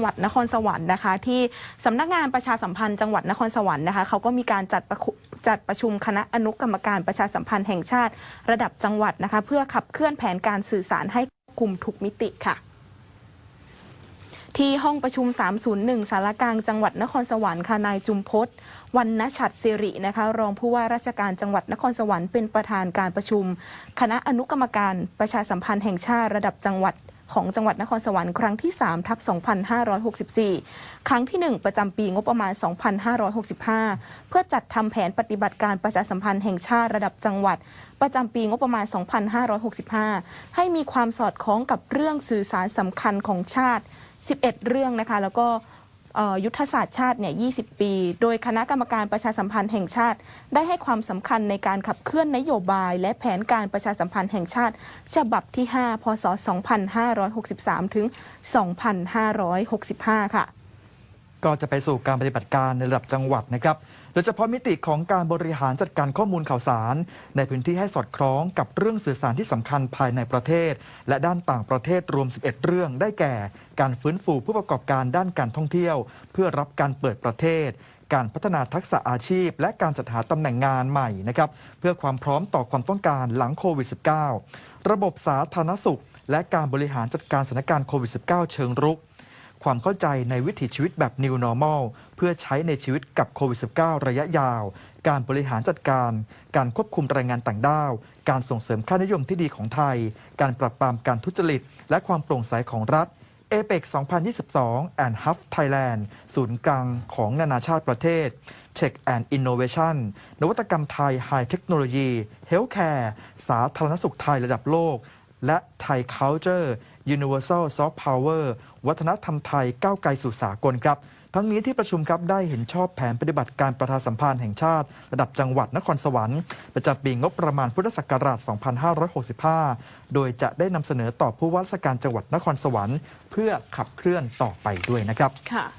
งหวัดนครสวรรค์นะคะ ที่สำนักงานประชาสัมพันธ์จังหวัดนครสวรรค์นะคะเขาก็มีการจัดประคุจัดประชุมคณะอนุกรรมการประชาสัมพันธ์แห่งชาติ ระดับจังหวัดนะคะ เพื่อขับเคลื่อนแผนการสื่อสารให้คุมทุกมิติค่ะที่ห้องประชุม 301 สารกลางจังหวัดนครสวรรค์ค่ะ นายจุมพศวันนชัดสิรินะคะ รองผู้ว่าราชการจังหวัดนครสวรรค์เป็นประธานการประชุม คณะอนุกรรมการประชาสัมพันธ์แห่งชาติระดับจังหวัด ของจังหวัดนครสวรรค์ครั้งที่3ทับ2564 ครั้งที่ 1 ประจำปีงบประมาณ 2565 เพื่อจัดทำแผนปฏิบัติการประชาสัมพันธ์แห่งชาติระดับจังหวัด ประจำปีงบประมาณ 2565 ให้มีความสอดคล้องกับเรื่องสื่อสารสำคัญของชาติ 11 เรื่องนะคะ แล้วก็ ยุทธศาสตร์ชาติเนี่ย 20 ปี โดยคณะกรรมการประชาสัมพันธ์แห่งชาติ ได้ให้ความสำคัญในการขับเคลื่อนนโยบาย และแผนการประชาสัมพันธ์แห่งชาติ ฉบับที่ 5 พศ 2563 ถึง 2565 ค่ะ ก็จะไปสู่การปฏิบัติการในระดับจังหวัดนะครับ โดยเฉพาะมิติของการบริหารจัดการข้อมูลข่าวสาร ในพื้นที่ให้สอดคล้องกับเรื่องสื่อสารที่สำคัญภายในประเทศ และด้านต่างประเทศรวม 11 เรื่องได้แก่ การฟื้นฟูผู้ประกอบการด้านการท่องเที่ยว เพื่อรับการเปิดประเทศ การพัฒนาทักษะอาชีพ และการจัดหาตำแหน่งงานใหม่นะครับเพื่อความพร้อมต่อความต้องการหลังโควิด -19 ระบบสาธารณสุข และการบริหารจัดการสถานการณ์โควิด -19 เชิงรุก ความเข้าใจในวิถีชีวิตแบบ New Normal เพื่อใช้ในชีวิตกับโควิด -19 ระยะยาว การบริหารจัดการ การควบคุมแรงงานต่างด้าว การส่งเสริมค่านิยมที่ดีของไทย การปราบปรามการทุจริต และความโปร่งใสของรัฐ APEC 2022 and Hub Thailand ศูนย์กลางของนานาชาติประเทศ Tech and Innovation นวัตกรรมไทย High Technology Healthcare สาธารณสุขไทยระดับโลก และ Thai Culture Universal Soft Power วัฒนธรรมไทยก้าวไกลสู่สากลครับ ทั้งนี้ที่ประชุมครับได้เห็นชอบแผนปฏิบัติการประชาสัมพันธ์แห่งชาติ ระดับจังหวัดนครสวรรค์ประจำปีงบประมาณพุทธศักราช 2565 โดยจะได้นำเสนอต่อผู้ว่าราชการจังหวัดนครสวรรค์ เพื่อขับเคลื่อนต่อไปด้วยนะครับค่ะ